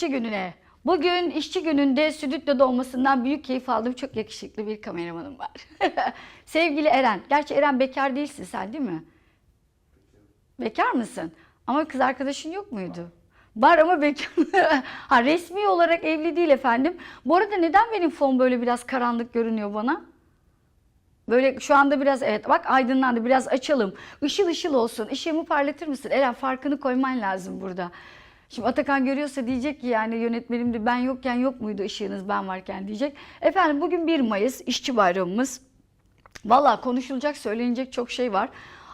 Geldik 1 Mayıs İşçi Günü'ne. Bugün İşçi Günü'nde stüdyoda olmasından büyük keyif aldığım çok yakışıklı bir kameramanım var. Sevgili Eren. Gerçi Eren bekar değilsin sen değil mi? Bekar mısın? Ama kız arkadaşın yok muydu? Var ama bekar. ha, resmi olarak evli değil efendim. Bu arada neden benim fon böyle biraz karanlık görünüyor bana? Böyle şu anda biraz evet bak aydınlandı biraz açalım. Işıl ışıl olsun. Işığımı parlatır mısın? Eren farkını koyman lazım burada. Şimdi Atakan görüyorsa diyecek ki yani yönetmenim de ben yokken yok muydu ışığınız ben varken diyecek. Efendim bugün 1 Mayıs işçi bayramımız. Valla konuşulacak söylenecek çok şey var.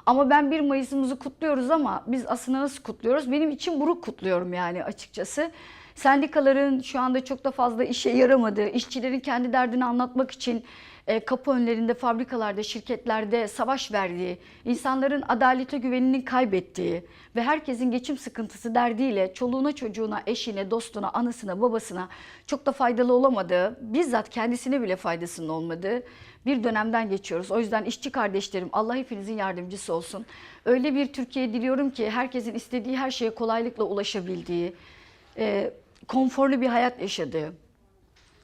Ama ben 1 Mayıs'ımızı kutluyoruz ama biz aslında nasıl kutluyoruz? Benim için buruk kutluyorum yani açıkçası. Sendikaların şu anda çok da fazla işe yaramadığı, işçilerin kendi derdini anlatmak için e, kapı önlerinde, fabrikalarda, şirketlerde savaş verdiği, insanların adalete güveninin kaybettiği ve herkesin geçim sıkıntısı derdiyle çoluğuna, çocuğuna, eşine, dostuna, anasına, babasına çok da faydalı olamadığı, bizzat kendisine bile faydasının olmadığı bir dönemden geçiyoruz. O yüzden işçi kardeşlerim Allah hepinizin yardımcısı olsun. Öyle bir Türkiye diliyorum ki herkesin istediği her şeye kolaylıkla ulaşabildiği, e, konforlu bir hayat yaşadığı,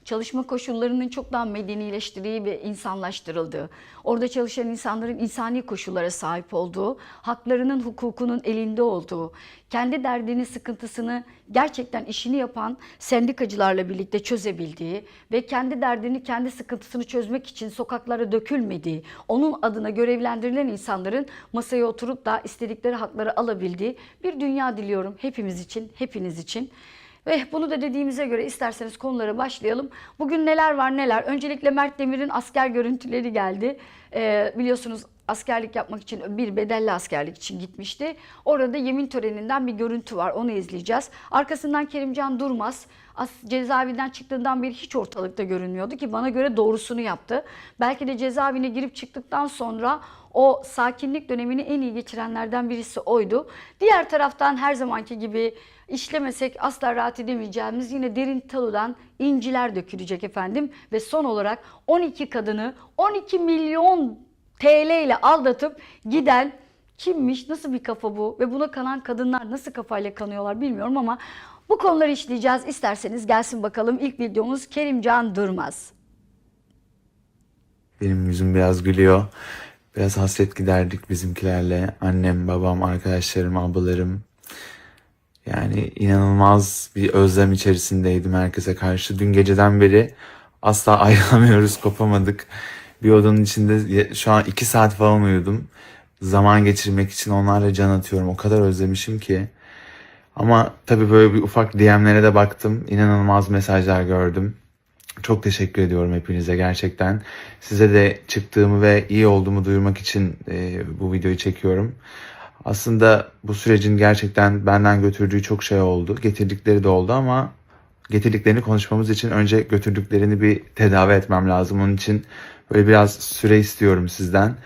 çalışma koşullarının çok daha medenileştirildiği ve insanlaştırıldığı, orada çalışan insanların insani koşullara sahip olduğu, haklarının, hukukunun elinde olduğu, kendi derdini, sıkıntısını gerçekten işini yapan sendikacılarla birlikte çözebildiği ve kendi derdini, kendi sıkıntısını çözmek için sokaklara dökülmediği, onun adına görevlendirilen insanların masaya oturup da istedikleri hakları alabildiği bir dünya diliyorum hepimiz için, hepiniz için. Ve bunu da dediğimize göre isterseniz konulara başlayalım. Bugün neler var neler. Öncelikle Mert Demir'in asker görüntüleri geldi. Ee, biliyorsunuz askerlik yapmak için bir bedelli askerlik için gitmişti. Orada yemin töreninden bir görüntü var onu izleyeceğiz. Arkasından Kerimcan Durmaz as cezaevinden çıktığından beri hiç ortalıkta görünmüyordu ki bana göre doğrusunu yaptı. Belki de cezaevine girip çıktıktan sonra o sakinlik dönemini en iyi geçirenlerden birisi oydu. Diğer taraftan her zamanki gibi işlemesek asla rahat edemeyeceğimiz yine derin taludan inciler dökülecek efendim. Ve son olarak 12 kadını 12 milyon TL ile aldatıp giden kimmiş, nasıl bir kafa bu ve buna kanan kadınlar nasıl kafayla kanıyorlar bilmiyorum ama bu konuları işleyeceğiz. İsterseniz gelsin bakalım ilk videomuz Kerimcan Durmaz. Benim yüzüm biraz gülüyor. Biraz hasret giderdik bizimkilerle. Annem, babam, arkadaşlarım, ablalarım. Yani inanılmaz bir özlem içerisindeydim herkese karşı. Dün geceden beri asla ayrılamıyoruz, kopamadık. Bir odanın içinde şu an iki saat falan uyudum. Zaman geçirmek için onlarla can atıyorum. O kadar özlemişim ki. Ama tabii böyle bir ufak DM'lere de baktım. İnanılmaz mesajlar gördüm. Çok teşekkür ediyorum hepinize gerçekten. Size de çıktığımı ve iyi olduğumu duyurmak için e, bu videoyu çekiyorum. Aslında bu sürecin gerçekten benden götürdüğü çok şey oldu. Getirdikleri de oldu ama getirdiklerini konuşmamız için önce götürdüklerini bir tedavi etmem lazım. Onun için böyle biraz süre istiyorum sizden.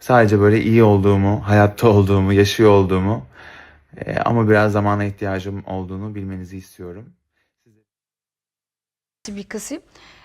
Sadece böyle iyi olduğumu, hayatta olduğumu, yaşıyor olduğumu e, ama biraz zamana ihtiyacım olduğunu bilmenizi istiyorum. bir kısım.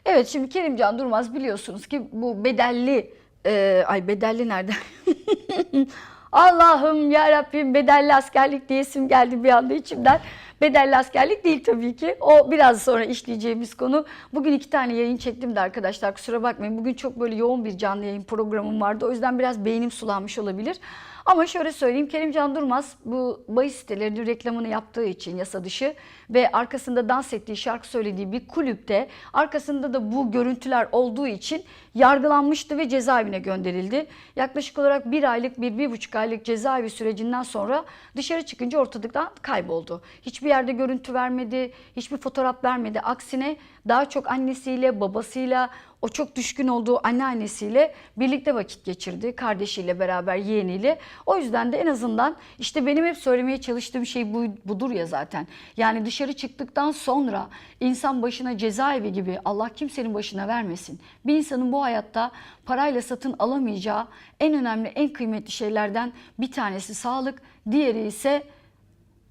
Evet şimdi Kerimcan Durmaz biliyorsunuz ki bu bedelli e, ay bedelli nerede? Allah'ım ya Rabbim bedelli askerlik diyesim geldi bir anda içimden. Bedelli askerlik değil tabii ki. O biraz sonra işleyeceğimiz konu. Bugün iki tane yayın çektim de arkadaşlar kusura bakmayın. Bugün çok böyle yoğun bir canlı yayın programım vardı. O yüzden biraz beynim sulanmış olabilir. Ama şöyle söyleyeyim Kerimcan Durmaz bu bahis sitelerinin reklamını yaptığı için yasa dışı ve arkasında dans ettiği şarkı söylediği bir kulüpte arkasında da bu görüntüler olduğu için yargılanmıştı ve cezaevine gönderildi. Yaklaşık olarak bir aylık bir, bir buçuk aylık cezaevi sürecinden sonra dışarı çıkınca ortalıktan kayboldu. Hiçbir yerde görüntü vermedi, hiçbir fotoğraf vermedi. Aksine daha çok annesiyle, babasıyla, o çok düşkün olduğu anneannesiyle birlikte vakit geçirdi. Kardeşiyle beraber, yeğeniyle. O yüzden de en azından işte benim hep söylemeye çalıştığım şey bu, budur ya zaten. Yani dışarı çıktıktan sonra insan başına cezaevi gibi Allah kimsenin başına vermesin. Bir insanın bu hayatta parayla satın alamayacağı en önemli, en kıymetli şeylerden bir tanesi sağlık. Diğeri ise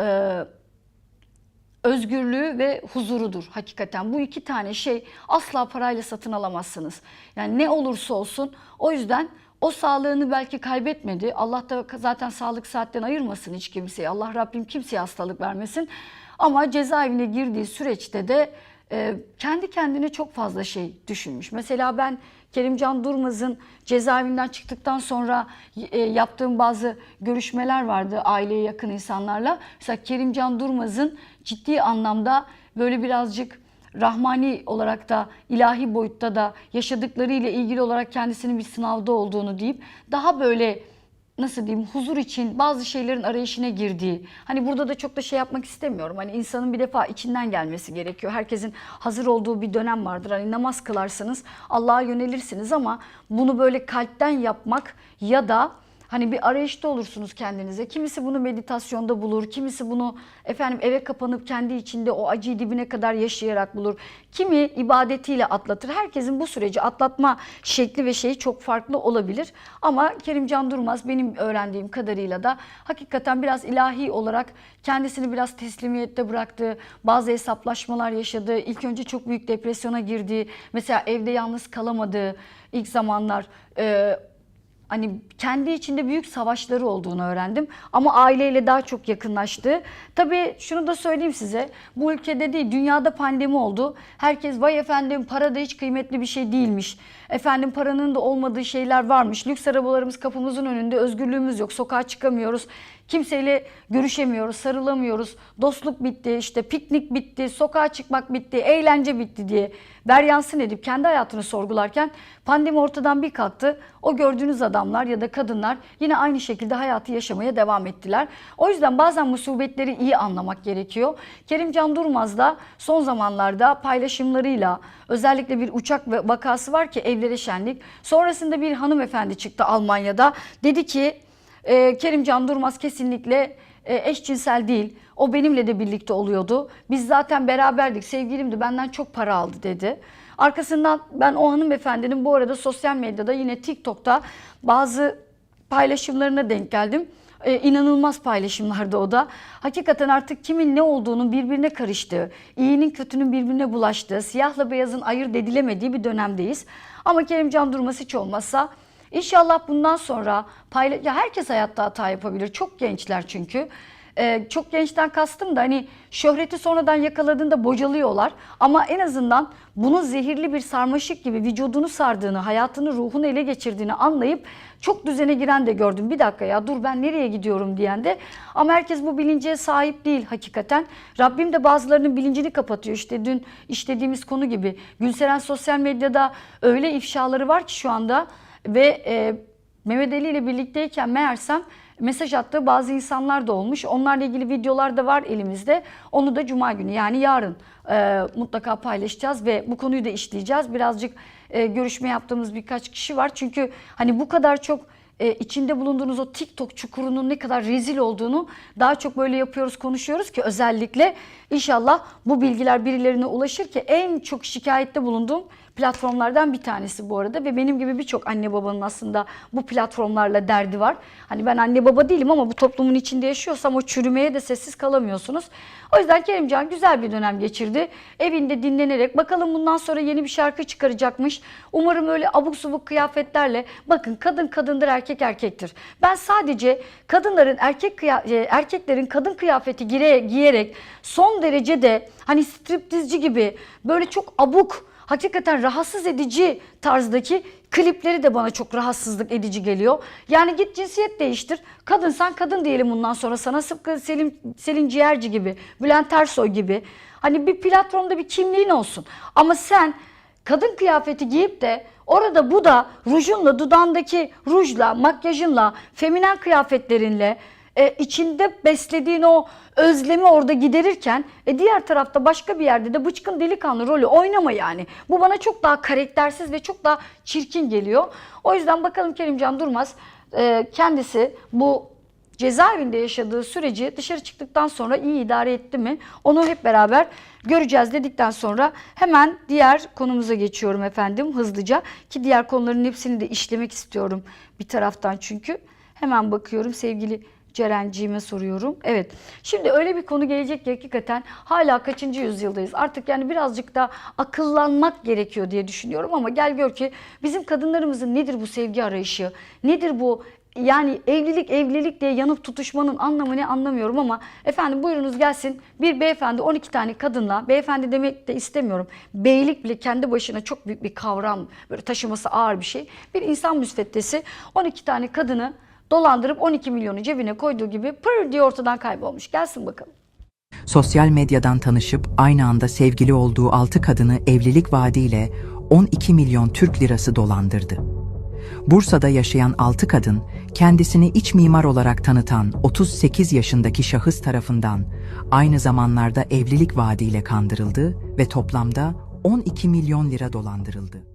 e, özgürlüğü ve huzurudur hakikaten. Bu iki tane şey asla parayla satın alamazsınız. Yani ne olursa olsun o yüzden O sağlığını belki kaybetmedi. Allah da zaten sağlık saatten ayırmasın hiç kimseye. Allah Rabbim kimseye hastalık vermesin. Ama cezaevine girdiği süreçte de e, kendi kendine çok fazla şey düşünmüş. Mesela ben Kerimcan Durmaz'ın cezaevinden çıktıktan sonra e, yaptığım bazı görüşmeler vardı aileye yakın insanlarla. Mesela Kerimcan Durmaz'ın ciddi anlamda böyle birazcık rahmani olarak da ilahi boyutta da yaşadıkları ile ilgili olarak kendisinin bir sınavda olduğunu deyip daha böyle nasıl diyeyim huzur için bazı şeylerin arayışına girdiği. Hani burada da çok da şey yapmak istemiyorum. Hani insanın bir defa içinden gelmesi gerekiyor. Herkesin hazır olduğu bir dönem vardır. Hani namaz kılarsınız, Allah'a yönelirsiniz ama bunu böyle kalpten yapmak ya da Hani bir arayışta olursunuz kendinize. Kimisi bunu meditasyonda bulur, kimisi bunu efendim eve kapanıp kendi içinde o acıyı dibine kadar yaşayarak bulur. Kimi ibadetiyle atlatır. Herkesin bu süreci atlatma şekli ve şeyi çok farklı olabilir. Ama Kerimcan Durmaz benim öğrendiğim kadarıyla da hakikaten biraz ilahi olarak kendisini biraz teslimiyette bıraktı. Bazı hesaplaşmalar yaşadı. İlk önce çok büyük depresyona girdi. Mesela evde yalnız kalamadığı ilk zamanlar e, hani kendi içinde büyük savaşları olduğunu öğrendim. Ama aileyle daha çok yakınlaştı. Tabii şunu da söyleyeyim size. Bu ülkede değil dünyada pandemi oldu. Herkes vay efendim para da hiç kıymetli bir şey değilmiş. Efendim paranın da olmadığı şeyler varmış. Lüks arabalarımız kapımızın önünde özgürlüğümüz yok. Sokağa çıkamıyoruz. Kimseyle görüşemiyoruz, sarılamıyoruz. Dostluk bitti, işte piknik bitti, sokağa çıkmak bitti, eğlence bitti diye beryansın edip kendi hayatını sorgularken pandemi ortadan bir kalktı. O gördüğünüz adamlar ya da kadınlar yine aynı şekilde hayatı yaşamaya devam ettiler. O yüzden bazen musibetleri iyi anlamak gerekiyor. Kerimcan Durmaz da son zamanlarda paylaşımlarıyla özellikle bir uçak vakası var ki evlere şenlik. Sonrasında bir hanımefendi çıktı Almanya'da. Dedi ki e, Kerimcan Durmaz kesinlikle e, eşcinsel değil. O benimle de birlikte oluyordu. Biz zaten beraberdik. Sevgilimdi. Benden çok para aldı dedi. Arkasından ben o hanımefendinin bu arada sosyal medyada yine TikTok'ta bazı paylaşımlarına denk geldim. Ee, inanılmaz paylaşımlardı o da. Hakikaten artık kimin ne olduğunun birbirine karıştığı, iyinin kötünün birbirine bulaştığı, siyahla beyazın ayırt edilemediği bir dönemdeyiz. Ama Kerimcan Durmaz hiç olmazsa İnşallah bundan sonra payla ya herkes hayatta hata yapabilir. Çok gençler çünkü. Ee, çok gençten kastım da hani şöhreti sonradan yakaladığında bocalıyorlar. Ama en azından bunun zehirli bir sarmaşık gibi vücudunu sardığını, hayatını, ruhunu ele geçirdiğini anlayıp çok düzene giren de gördüm. Bir dakika ya dur ben nereye gidiyorum diyen de. Ama herkes bu bilince sahip değil hakikaten. Rabbim de bazılarının bilincini kapatıyor. İşte dün işlediğimiz konu gibi. Gülseren sosyal medyada öyle ifşaları var ki şu anda ve e, Mehmet Ali ile birlikteyken meğersem mesaj attığı bazı insanlar da olmuş. Onlarla ilgili videolar da var elimizde. Onu da cuma günü yani yarın e, mutlaka paylaşacağız ve bu konuyu da işleyeceğiz. Birazcık e, görüşme yaptığımız birkaç kişi var. Çünkü hani bu kadar çok e, içinde bulunduğunuz o TikTok çukurunun ne kadar rezil olduğunu daha çok böyle yapıyoruz, konuşuyoruz ki özellikle inşallah bu bilgiler birilerine ulaşır ki en çok şikayette bulunduğum platformlardan bir tanesi bu arada ve benim gibi birçok anne babanın aslında bu platformlarla derdi var. Hani ben anne baba değilim ama bu toplumun içinde yaşıyorsam o çürümeye de sessiz kalamıyorsunuz. O yüzden Kerimcan güzel bir dönem geçirdi. Evinde dinlenerek bakalım bundan sonra yeni bir şarkı çıkaracakmış. Umarım öyle abuk subuk kıyafetlerle bakın kadın kadındır erkek erkektir. Ben sadece kadınların erkek e, erkeklerin kadın kıyafeti gire, giyerek son derece de hani striptizci gibi böyle çok abuk hakikaten rahatsız edici tarzdaki klipleri de bana çok rahatsızlık edici geliyor. Yani git cinsiyet değiştir. Kadınsan kadın diyelim bundan sonra sana sıpkı Selim, Selin Ciğerci gibi, Bülent Ersoy gibi. Hani bir platformda bir kimliğin olsun. Ama sen kadın kıyafeti giyip de orada bu da rujunla, dudağındaki rujla, makyajınla, feminen kıyafetlerinle e, içinde beslediğin o özlemi orada giderirken e, diğer tarafta başka bir yerde de bıçkın delikanlı rolü oynama yani. Bu bana çok daha karaktersiz ve çok daha çirkin geliyor. O yüzden bakalım Kerimcan Durmaz e, kendisi bu cezaevinde yaşadığı süreci dışarı çıktıktan sonra iyi idare etti mi? Onu hep beraber göreceğiz dedikten sonra hemen diğer konumuza geçiyorum efendim hızlıca. Ki diğer konuların hepsini de işlemek istiyorum bir taraftan çünkü. Hemen bakıyorum sevgili Cerenciğime soruyorum. Evet. Şimdi öyle bir konu gelecek ki hakikaten hala kaçıncı yüzyıldayız? Artık yani birazcık da akıllanmak gerekiyor diye düşünüyorum ama gel gör ki bizim kadınlarımızın nedir bu sevgi arayışı? Nedir bu yani evlilik evlilik diye yanıp tutuşmanın anlamı ne anlamıyorum ama efendim buyurunuz gelsin bir beyefendi 12 tane kadınla beyefendi demek de istemiyorum. Beylik bile kendi başına çok büyük bir kavram böyle taşıması ağır bir şey. Bir insan müsveddesi 12 tane kadını dolandırıp 12 milyonu cebine koyduğu gibi pır diye ortadan kaybolmuş. Gelsin bakalım. Sosyal medyadan tanışıp aynı anda sevgili olduğu 6 kadını evlilik vaadiyle 12 milyon Türk lirası dolandırdı. Bursa'da yaşayan 6 kadın kendisini iç mimar olarak tanıtan 38 yaşındaki şahıs tarafından aynı zamanlarda evlilik vaadiyle kandırıldı ve toplamda 12 milyon lira dolandırıldı.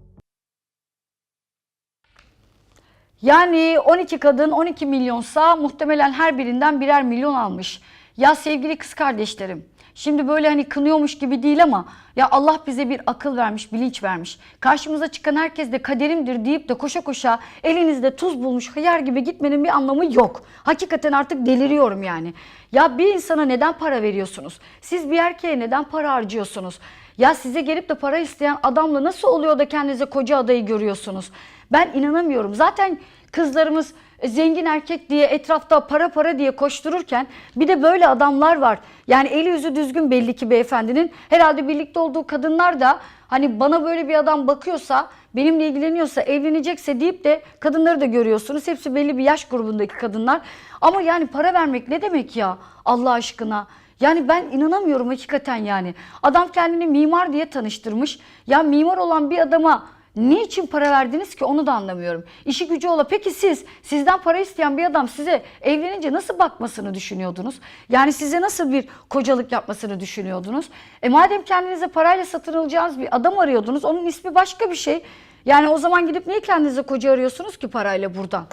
Yani 12 kadın 12 milyonsa muhtemelen her birinden birer milyon almış. Ya sevgili kız kardeşlerim şimdi böyle hani kınıyormuş gibi değil ama ya Allah bize bir akıl vermiş, bilinç vermiş. Karşımıza çıkan herkes de kaderimdir deyip de koşa koşa elinizde tuz bulmuş hıyar gibi gitmenin bir anlamı yok. Hakikaten artık deliriyorum yani. Ya bir insana neden para veriyorsunuz? Siz bir erkeğe neden para harcıyorsunuz? Ya size gelip de para isteyen adamla nasıl oluyor da kendinize koca adayı görüyorsunuz? Ben inanamıyorum. Zaten kızlarımız e, zengin erkek diye etrafta para para diye koştururken bir de böyle adamlar var. Yani eli yüzü düzgün belli ki beyefendinin. Herhalde birlikte olduğu kadınlar da hani bana böyle bir adam bakıyorsa, benimle ilgileniyorsa, evlenecekse deyip de kadınları da görüyorsunuz. Hepsi belli bir yaş grubundaki kadınlar. Ama yani para vermek ne demek ya Allah aşkına? Yani ben inanamıyorum hakikaten yani. Adam kendini mimar diye tanıştırmış. Ya mimar olan bir adama niçin para verdiniz ki onu da anlamıyorum. İşi gücü ola. Peki siz sizden para isteyen bir adam size evlenince nasıl bakmasını düşünüyordunuz? Yani size nasıl bir kocalık yapmasını düşünüyordunuz? E madem kendinize parayla satın alacağınız bir adam arıyordunuz onun ismi başka bir şey. Yani o zaman gidip niye kendinize koca arıyorsunuz ki parayla buradan?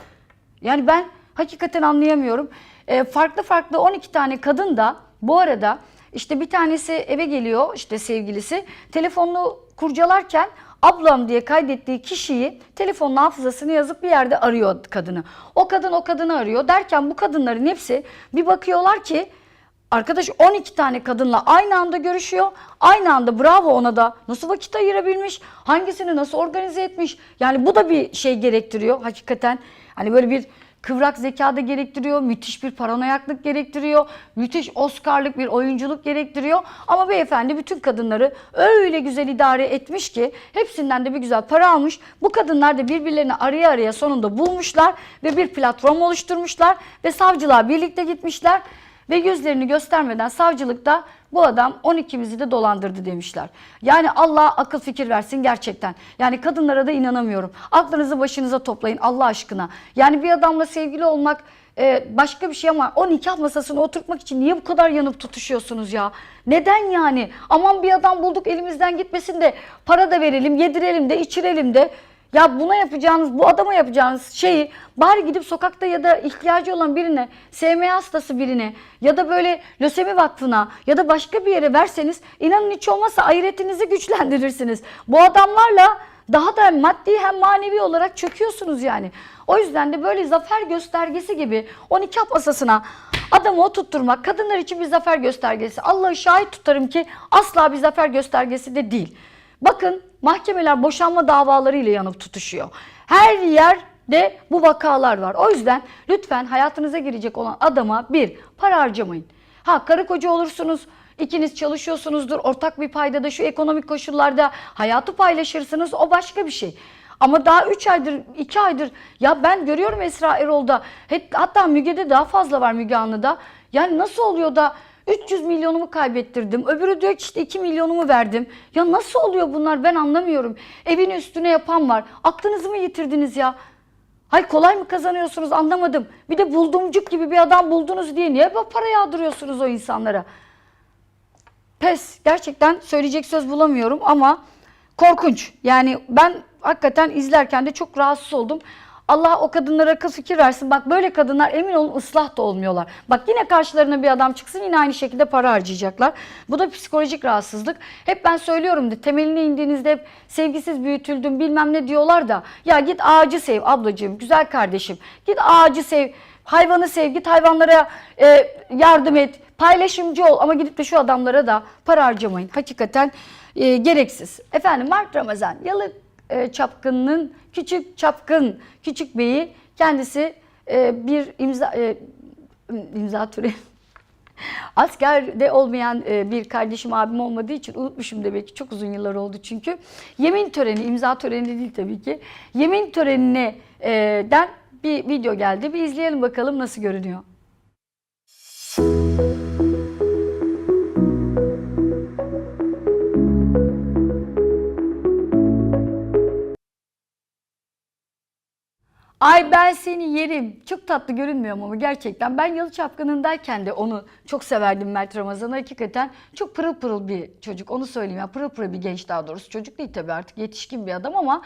Yani ben hakikaten anlayamıyorum. E, farklı farklı 12 tane kadın da bu arada işte bir tanesi eve geliyor işte sevgilisi telefonunu kurcalarken ablam diye kaydettiği kişiyi telefonun hafızasını yazıp bir yerde arıyor kadını. O kadın o kadını arıyor derken bu kadınların hepsi bir bakıyorlar ki Arkadaş 12 tane kadınla aynı anda görüşüyor. Aynı anda bravo ona da nasıl vakit ayırabilmiş, hangisini nasıl organize etmiş. Yani bu da bir şey gerektiriyor hakikaten. Hani böyle bir kıvrak zeka da gerektiriyor, müthiş bir paranoyaklık gerektiriyor, müthiş Oscar'lık bir oyunculuk gerektiriyor. Ama beyefendi bütün kadınları öyle güzel idare etmiş ki hepsinden de bir güzel para almış. Bu kadınlar da birbirlerini araya araya sonunda bulmuşlar ve bir platform oluşturmuşlar ve savcılığa birlikte gitmişler. Ve yüzlerini göstermeden savcılıkta bu adam 12'mizi de dolandırdı demişler. Yani Allah akıl fikir versin gerçekten. Yani kadınlara da inanamıyorum. Aklınızı başınıza toplayın Allah aşkına. Yani bir adamla sevgili olmak e, başka bir şey ama o nikah masasına oturtmak için niye bu kadar yanıp tutuşuyorsunuz ya? Neden yani? Aman bir adam bulduk elimizden gitmesin de para da verelim, yedirelim de, içirelim de. Ya buna yapacağınız, bu adama yapacağınız şeyi bari gidip sokakta ya da ihtiyacı olan birine, SMA hastası birine ya da böyle lösemi vakfına ya da başka bir yere verseniz inanın hiç olmazsa ahiretinizi güçlendirirsiniz. Bu adamlarla daha da maddi hem manevi olarak çöküyorsunuz yani. O yüzden de böyle zafer göstergesi gibi o nikah masasına adamı oturtturmak kadınlar için bir zafer göstergesi. Allah'ı şahit tutarım ki asla bir zafer göstergesi de değil. Bakın mahkemeler boşanma davaları ile yanıp tutuşuyor. Her yerde bu vakalar var. O yüzden lütfen hayatınıza girecek olan adama bir para harcamayın. Ha karı koca olursunuz, ikiniz çalışıyorsunuzdur, ortak bir paydada şu ekonomik koşullarda hayatı paylaşırsınız o başka bir şey. Ama daha 3 aydır, 2 aydır ya ben görüyorum Esra Erol'da hatta Müge'de daha fazla var Müge Anlı'da. Yani nasıl oluyor da 300 milyonumu kaybettirdim. Öbürü diyor ki işte 2 milyonumu verdim. Ya nasıl oluyor bunlar ben anlamıyorum. Evin üstüne yapan var. Aklınızı mı yitirdiniz ya? Hay kolay mı kazanıyorsunuz anlamadım. Bir de buldumcuk gibi bir adam buldunuz diye niye bu para yağdırıyorsunuz o insanlara? Pes gerçekten söyleyecek söz bulamıyorum ama korkunç. Yani ben hakikaten izlerken de çok rahatsız oldum. Allah o kadınlara akıl fikir versin. Bak böyle kadınlar emin olun ıslah da olmuyorlar. Bak yine karşılarına bir adam çıksın yine aynı şekilde para harcayacaklar. Bu da psikolojik rahatsızlık. Hep ben söylüyorum de temeline indiğinizde hep sevgisiz büyütüldüm bilmem ne diyorlar da. Ya git ağacı sev ablacığım güzel kardeşim. Git ağacı sev. Hayvanı sev, git hayvanlara e, yardım et, paylaşımcı ol ama gidip de şu adamlara da para harcamayın. Hakikaten e, gereksiz. Efendim Mart Ramazan, Yalı e, Çapkın'ın küçük çapkın, küçük beyi kendisi e, bir imza e, imza töreni Askerde olmayan e, bir kardeşim abim olmadığı için unutmuşum demek ki çok uzun yıllar oldu çünkü. Yemin töreni, imza töreni değil tabii ki. Yemin törenine e, den bir video geldi. Bir izleyelim bakalım nasıl görünüyor. Ay ben seni yerim. Çok tatlı görünmüyor ama gerçekten. Ben Yalı Çapkını'ndayken de onu çok severdim Mert Ramazan'ı. Hakikaten çok pırıl pırıl bir çocuk. Onu söyleyeyim ya. Pırıl pırıl bir genç daha doğrusu. Çocuk değil tabii artık yetişkin bir adam ama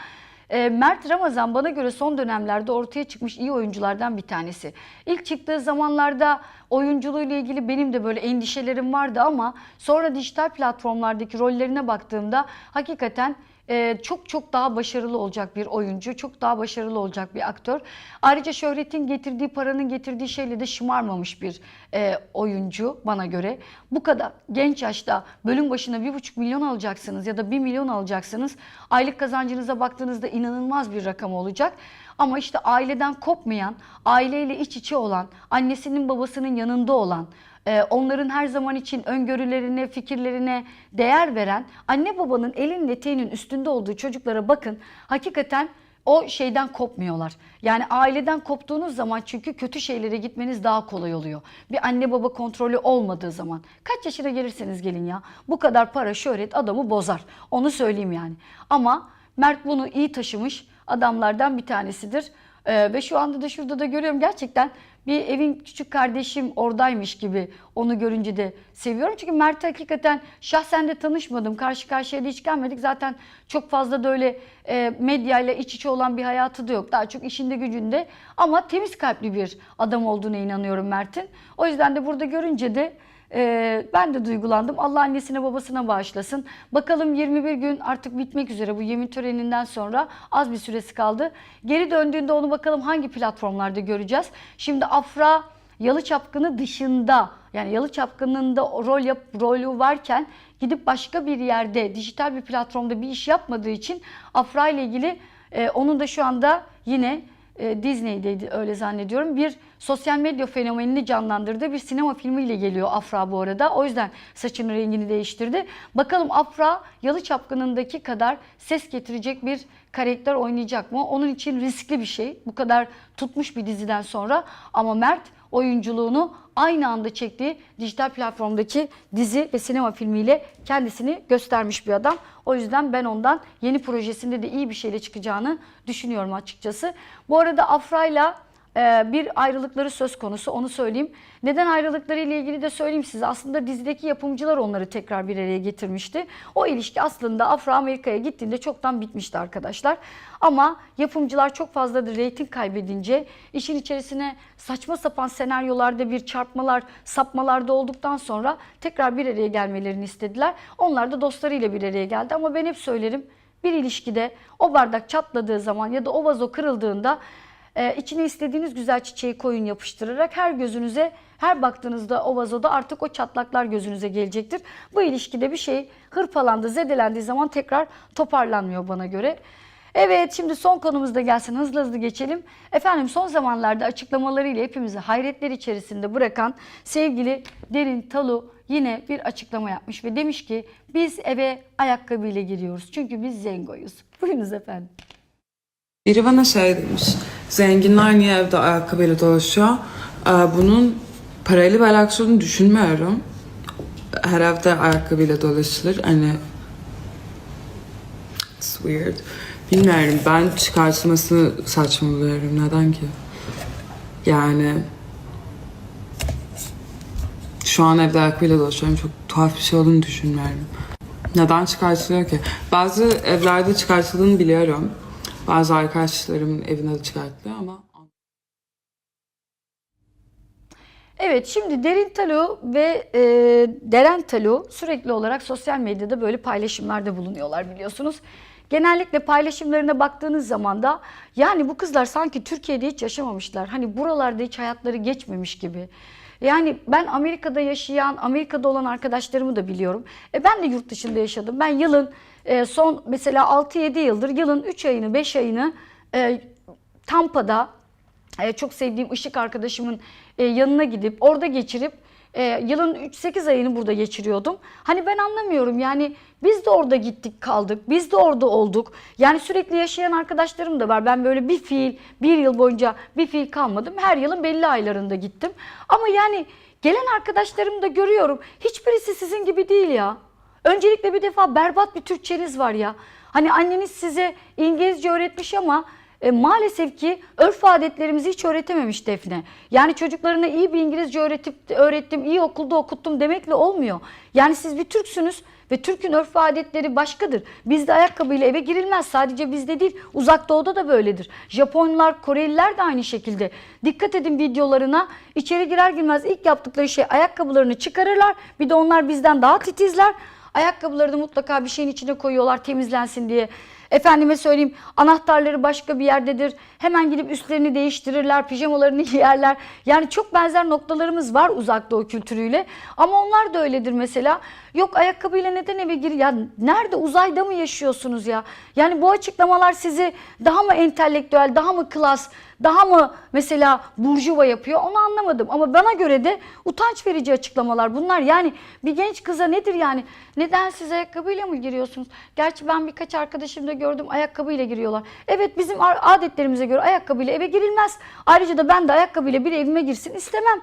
e, Mert Ramazan bana göre son dönemlerde ortaya çıkmış iyi oyunculardan bir tanesi. İlk çıktığı zamanlarda oyunculuğuyla ilgili benim de böyle endişelerim vardı ama sonra dijital platformlardaki rollerine baktığımda hakikaten e, çok çok daha başarılı olacak bir oyuncu, çok daha başarılı olacak bir aktör. Ayrıca şöhretin getirdiği, paranın getirdiği şeyle de şımarmamış bir e, oyuncu bana göre. Bu kadar genç yaşta bölüm başına bir buçuk milyon alacaksınız ya da bir milyon alacaksınız. Aylık kazancınıza baktığınızda inanılmaz bir rakam olacak. Ama işte aileden kopmayan, aileyle iç içe olan, annesinin babasının yanında olan, e, onların her zaman için öngörülerine, fikirlerine değer veren anne babanın elinin eteğinin üstünde olduğu çocuklara bakın. Hakikaten o şeyden kopmuyorlar. Yani aileden koptuğunuz zaman çünkü kötü şeylere gitmeniz daha kolay oluyor. Bir anne baba kontrolü olmadığı zaman. Kaç yaşına gelirseniz gelin ya. Bu kadar para, şöhret adamı bozar. Onu söyleyeyim yani. Ama Mert bunu iyi taşımış adamlardan bir tanesidir. Ee, ve şu anda da şurada da görüyorum gerçekten bir evin küçük kardeşim oradaymış gibi onu görünce de seviyorum. Çünkü Mert hakikaten şahsen de tanışmadım. Karşı karşıya da hiç gelmedik. Zaten çok fazla da öyle e, medyayla iç içe olan bir hayatı da yok. Daha çok işinde gücünde ama temiz kalpli bir adam olduğuna inanıyorum Mert'in. O yüzden de burada görünce de ee, ben de duygulandım. Allah annesine babasına bağışlasın. Bakalım 21 gün artık bitmek üzere bu yemin töreninden sonra az bir süresi kaldı. Geri döndüğünde onu bakalım hangi platformlarda göreceğiz. Şimdi Afra Yalı Çapkını dışında yani Yalı Çapkını'nda rol yap, rolü varken gidip başka bir yerde dijital bir platformda bir iş yapmadığı için Afra ile ilgili e, onun da şu anda yine e, Disney'deydi öyle zannediyorum. Bir sosyal medya fenomenini canlandırdığı bir sinema filmiyle geliyor Afra bu arada. O yüzden saçının rengini değiştirdi. Bakalım Afra Yalı Çapkını'ndaki kadar ses getirecek bir karakter oynayacak mı? Onun için riskli bir şey. Bu kadar tutmuş bir diziden sonra ama Mert oyunculuğunu aynı anda çektiği dijital platformdaki dizi ve sinema filmiyle kendisini göstermiş bir adam. O yüzden ben ondan yeni projesinde de iyi bir şeyle çıkacağını düşünüyorum açıkçası. Bu arada Afra'yla bir ayrılıkları söz konusu onu söyleyeyim. Neden ayrılıkları ile ilgili de söyleyeyim size. Aslında dizideki yapımcılar onları tekrar bir araya getirmişti. O ilişki aslında Afra Amerika'ya gittiğinde çoktan bitmişti arkadaşlar. Ama yapımcılar çok fazla da reyting kaybedince işin içerisine saçma sapan senaryolarda bir çarpmalar, sapmalarda olduktan sonra tekrar bir araya gelmelerini istediler. Onlar da dostlarıyla bir araya geldi ama ben hep söylerim bir ilişkide o bardak çatladığı zaman ya da o vazo kırıldığında ee, içine istediğiniz güzel çiçeği koyun yapıştırarak her gözünüze, her baktığınızda o vazoda artık o çatlaklar gözünüze gelecektir. Bu ilişkide bir şey hırpalandı, zedelendiği zaman tekrar toparlanmıyor bana göre. Evet şimdi son konumuzda gelsin hızlı hızlı geçelim. Efendim son zamanlarda açıklamalarıyla hepimizi hayretler içerisinde bırakan sevgili Derin Talu yine bir açıklama yapmış ve demiş ki biz eve ayakkabıyla giriyoruz çünkü biz zengoyuz. Buyurunuz efendim. Biri bana şey demiş, zenginler niye evde ayakkabıyla dolaşıyor? Ee, Bunun parayla bir alakası olduğunu düşünmüyorum. Her evde ayakkabıyla dolaşılır. Hani it's weird. Bilmiyorum ben çıkartılmasını saçma buluyorum. Neden ki? Yani şu an evde ayakkabıyla dolaşıyorum. Çok tuhaf bir şey olduğunu düşünmüyorum. Neden çıkartılıyor ki? Bazı evlerde çıkartıldığını biliyorum. Bazı arkadaşlarımın evine de çıkartılıyor ama Evet şimdi Derin Talu ve e, Deren Talu sürekli olarak sosyal medyada böyle paylaşımlarda bulunuyorlar biliyorsunuz. Genellikle paylaşımlarına baktığınız zaman da yani bu kızlar sanki Türkiye'de hiç yaşamamışlar. Hani buralarda hiç hayatları geçmemiş gibi. Yani ben Amerika'da yaşayan, Amerika'da olan arkadaşlarımı da biliyorum. E ben de yurt dışında yaşadım. Ben yılın e, son mesela 6-7 yıldır yılın 3 ayını 5 ayını e, Tampa'da e, çok sevdiğim ışık arkadaşımın e, yanına gidip orada geçirip e, yılın 3-8 ayını burada geçiriyordum. Hani ben anlamıyorum yani biz de orada gittik kaldık, biz de orada olduk. Yani sürekli yaşayan arkadaşlarım da var. Ben böyle bir fiil, bir yıl boyunca bir fiil kalmadım. Her yılın belli aylarında gittim. Ama yani gelen arkadaşlarımı da görüyorum. Hiçbirisi sizin gibi değil ya. Öncelikle bir defa berbat bir Türkçeniz var ya. Hani anneniz size İngilizce öğretmiş ama e, maalesef ki örf adetlerimizi hiç öğretememiş Defne. Yani çocuklarına iyi bir İngilizce öğretip öğrettim, iyi okulda okuttum demekle olmuyor. Yani siz bir Türksünüz ve Türk'ün örf adetleri başkadır. Bizde ayakkabıyla eve girilmez. Sadece bizde değil, uzak doğuda da böyledir. Japonlar, Koreliler de aynı şekilde. Dikkat edin videolarına. İçeri girer girmez ilk yaptıkları şey ayakkabılarını çıkarırlar. Bir de onlar bizden daha titizler. Ayakkabılarını mutlaka bir şeyin içine koyuyorlar temizlensin diye. Efendime söyleyeyim anahtarları başka bir yerdedir. Hemen gidip üstlerini değiştirirler, pijamalarını giyerler. Yani çok benzer noktalarımız var uzak doğu kültürüyle. Ama onlar da öyledir mesela. Yok ayakkabıyla neden eve gir? Ya nerede uzayda mı yaşıyorsunuz ya? Yani bu açıklamalar sizi daha mı entelektüel, daha mı klas, daha mı mesela burjuva yapıyor onu anlamadım. Ama bana göre de utanç verici açıklamalar bunlar. Yani bir genç kıza nedir yani? Neden siz ayakkabıyla mı giriyorsunuz? Gerçi ben birkaç arkadaşımda gördüm ayakkabıyla giriyorlar. Evet bizim adetlerimize göre ayakkabıyla eve girilmez. Ayrıca da ben de ayakkabıyla bir evime girsin istemem.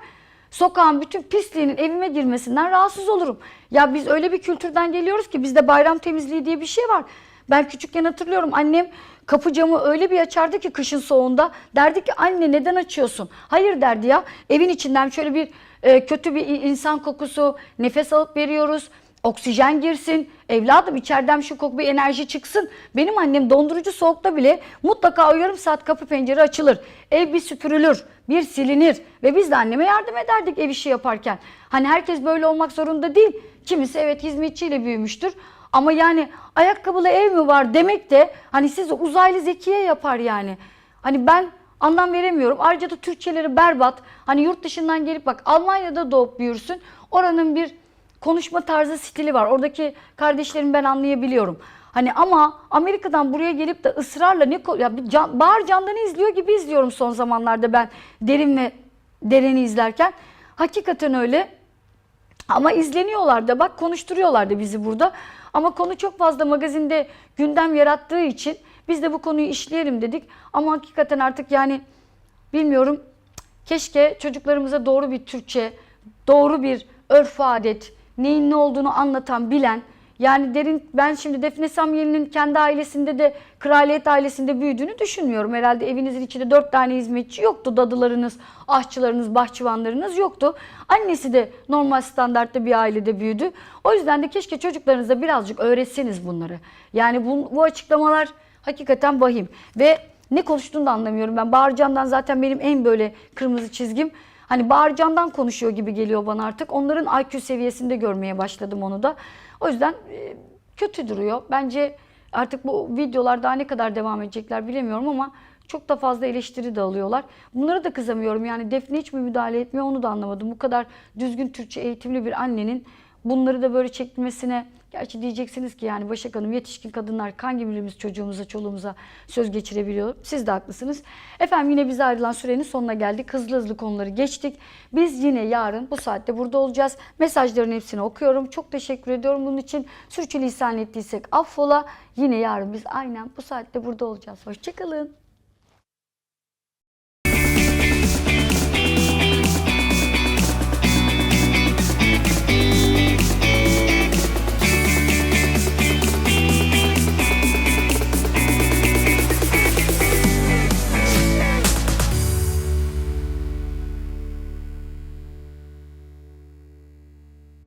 Sokağın bütün pisliğinin evime girmesinden rahatsız olurum. Ya biz öyle bir kültürden geliyoruz ki bizde bayram temizliği diye bir şey var. Ben küçükken hatırlıyorum annem kapı camı öyle bir açardı ki kışın soğuğunda. Derdi ki anne neden açıyorsun? Hayır derdi ya evin içinden şöyle bir e, kötü bir insan kokusu nefes alıp veriyoruz. Oksijen girsin. Evladım içeriden şu koku bir enerji çıksın. Benim annem dondurucu soğukta bile mutlaka o yarım saat kapı pencere açılır. Ev bir süpürülür, bir silinir. Ve biz de anneme yardım ederdik ev işi yaparken. Hani herkes böyle olmak zorunda değil. Kimisi evet hizmetçiyle büyümüştür. Ama yani ayakkabılı ev mi var demek de hani siz uzaylı zekiye yapar yani. Hani ben anlam veremiyorum. Ayrıca da Türkçeleri berbat. Hani yurt dışından gelip bak Almanya'da doğup büyürsün. Oranın bir konuşma tarzı stili var. Oradaki kardeşlerimi ben anlayabiliyorum. Hani ama Amerika'dan buraya gelip de ısrarla ne ya bir can, Bahar Candan'ı izliyor gibi izliyorum son zamanlarda ben Derin ve Deren'i izlerken. Hakikaten öyle. Ama izleniyorlar da bak konuşturuyorlar da bizi burada. Ama konu çok fazla magazinde gündem yarattığı için biz de bu konuyu işleyelim dedik. Ama hakikaten artık yani bilmiyorum keşke çocuklarımıza doğru bir Türkçe, doğru bir örf adet, neyin ne olduğunu anlatan, bilen yani derin ben şimdi Defne Samyeli'nin kendi ailesinde de kraliyet ailesinde büyüdüğünü düşünmüyorum. Herhalde evinizin içinde dört tane hizmetçi yoktu. Dadılarınız, aşçılarınız, bahçıvanlarınız yoktu. Annesi de normal standartta bir ailede büyüdü. O yüzden de keşke çocuklarınıza birazcık öğretseniz bunları. Yani bu, bu açıklamalar hakikaten vahim. Ve ne konuştuğunu da anlamıyorum ben. Bağırcan'dan zaten benim en böyle kırmızı çizgim. Hani Bağırcan'dan konuşuyor gibi geliyor bana artık. Onların IQ seviyesinde görmeye başladım onu da. O yüzden e, kötü duruyor. Bence artık bu videolar daha ne kadar devam edecekler bilemiyorum ama çok da fazla eleştiri de alıyorlar. Bunlara da kızamıyorum. Yani Defne hiç mi müdahale etmiyor onu da anlamadım. Bu kadar düzgün Türkçe eğitimli bir annenin bunları da böyle çekmesine gerçi diyeceksiniz ki yani Başak Hanım yetişkin kadınlar hangi birimiz çocuğumuza çoluğumuza söz geçirebiliyor. Siz de haklısınız. Efendim yine bize ayrılan sürenin sonuna geldik. Hızlı hızlı konuları geçtik. Biz yine yarın bu saatte burada olacağız. Mesajların hepsini okuyorum. Çok teşekkür ediyorum bunun için. Sürçülisan ettiysek affola. Yine yarın biz aynen bu saatte burada olacağız. Hoşçakalın.